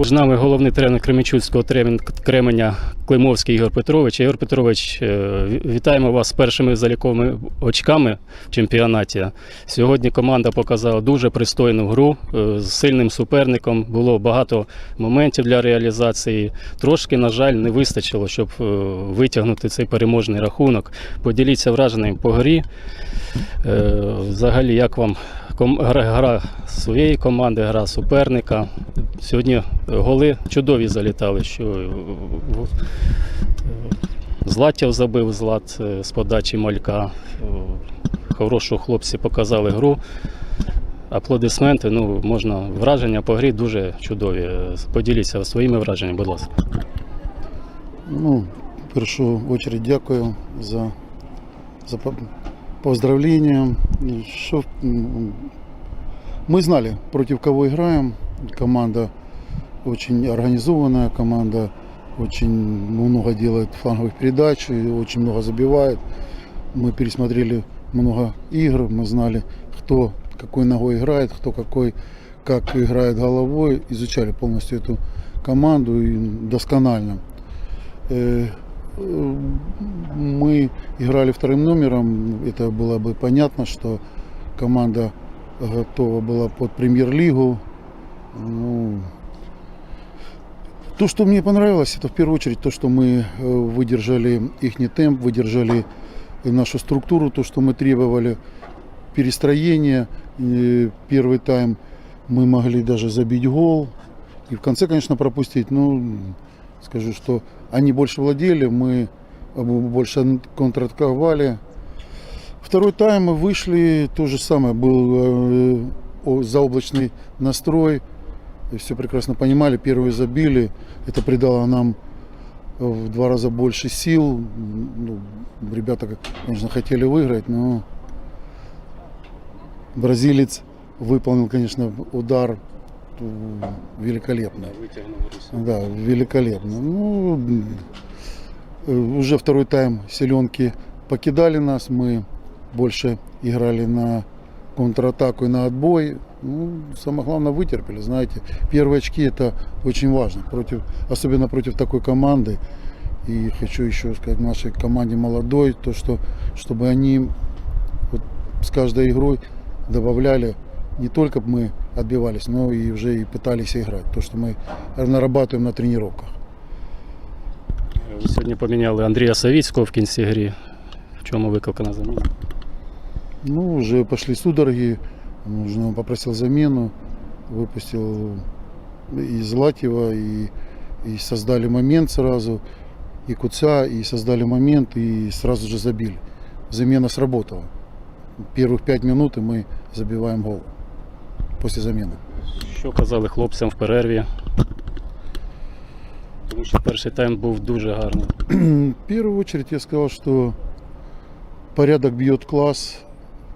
З нами головний тренер Кременчуцького Кременя Климовський Ігор Петрович. Ігор Петрович, е, вітаємо вас з першими заліковими очками в чемпіонаті. Сьогодні команда показала дуже пристойну гру е, з сильним суперником. Було багато моментів для реалізації. Трошки, на жаль, не вистачило, щоб е, витягнути цей переможний рахунок. Поділіться враженням по грі. Взагалі, як вам гра, своєї команди, гра суперника? Сьогодні голи чудові залітали, що е, е, Златів забив злат е, з подачі малька. Е, Хорошу хлопці показали гру. Аплодисменти, ну, можна, враження по грі дуже чудові. Е, Поділіться своїми враженнями, будь ласка. Ну, в першу очередь дякую за, за поздравления. Что, м, мы знали, против кого играем. Команда очень организованная, команда очень много делает фланговых передач, и очень много забивает. Мы пересмотрели много игр, мы знали, кто какой ногой играет, кто какой, как играет головой, изучали полностью эту команду и досконально. Мы играли вторым номером, это было бы понятно, что команда готова была под премьер-лигу. Ну, то, что мне понравилось, это в первую очередь то, что мы э, выдержали их темп, выдержали нашу структуру, то, что мы требовали перестроения. Первый тайм мы могли даже забить гол. И в конце, конечно, пропустить. Ну, скажу, что они больше владели, мы э, больше контратаковали. Второй тайм мы вышли, то же самое, был э, заоблачный настрой. Все прекрасно понимали, первые забили. Это придало нам э, в два раза больше сил. Ну, ребята, конечно, хотели выиграть, но бразилец выполнил, конечно, удар великолепно. Да, великолепно. Ну, э, уже второй тайм селенки покидали нас. Мы больше играли на контратаку и на отбой. Ну, самое главное, вытерпели. Знаете, первые очки это очень важно, против, особенно против такой команды. И хочу еще сказать нашей команде молодой, то что, чтобы они вот с каждой игрой добавляли не только мы отбивались, но и уже и пытались играть. То, что мы нарабатываем на тренировках. Ви Сьогодні поміняли Андрія Савіцького в кінці грі. В чому викликана заміна? Ну, уже пошли судороги, нужно попросил замену, выпустил и Златьева, и, и создали момент сразу, и Куца, и создали момент, и сразу же забили. Замена сработала. Первых пять минут и мы забиваем гол после замены. Що казали хлопцям в перерві? Тому що перший тайм був дуже гарний. В первую очередь я сказал, что порядок бьет класс.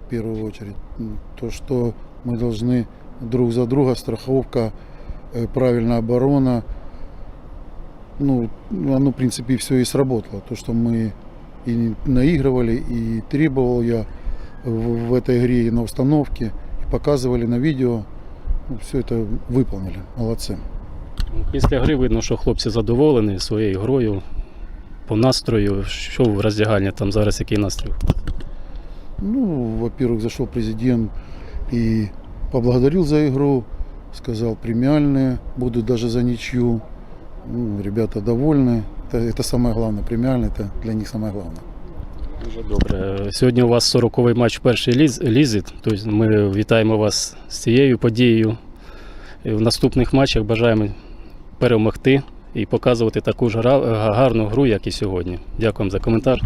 В первую очередь. М, То, что мы должны друг за друга, страховка, э, правильная оборона. Ну, оно, в принципе, все и сработало. То, что мы и наигрывали, и требовал я в, в этой игре и на установке, и показывали на видео. все это выполнили. Молодцы. Після гри видно, що хлопці задоволені своєю грою, по настрою. Що в роздягальні там зараз який настрій? Ну, во-первых, зашел президент и поблагодарил за игру, сказал премиальные, будут даже за ничью. Ну, ребята довольны. Это, это самое главное, премиальные, это для них самое главное. Дуже добре. Сьогодні у вас 40-й матч перший ліз, лізі. Тобто ми вітаємо вас з цією подією. В наступних матчах бажаємо перемогти і показувати таку ж гарну гру, як і сьогодні. Дякуємо за коментар.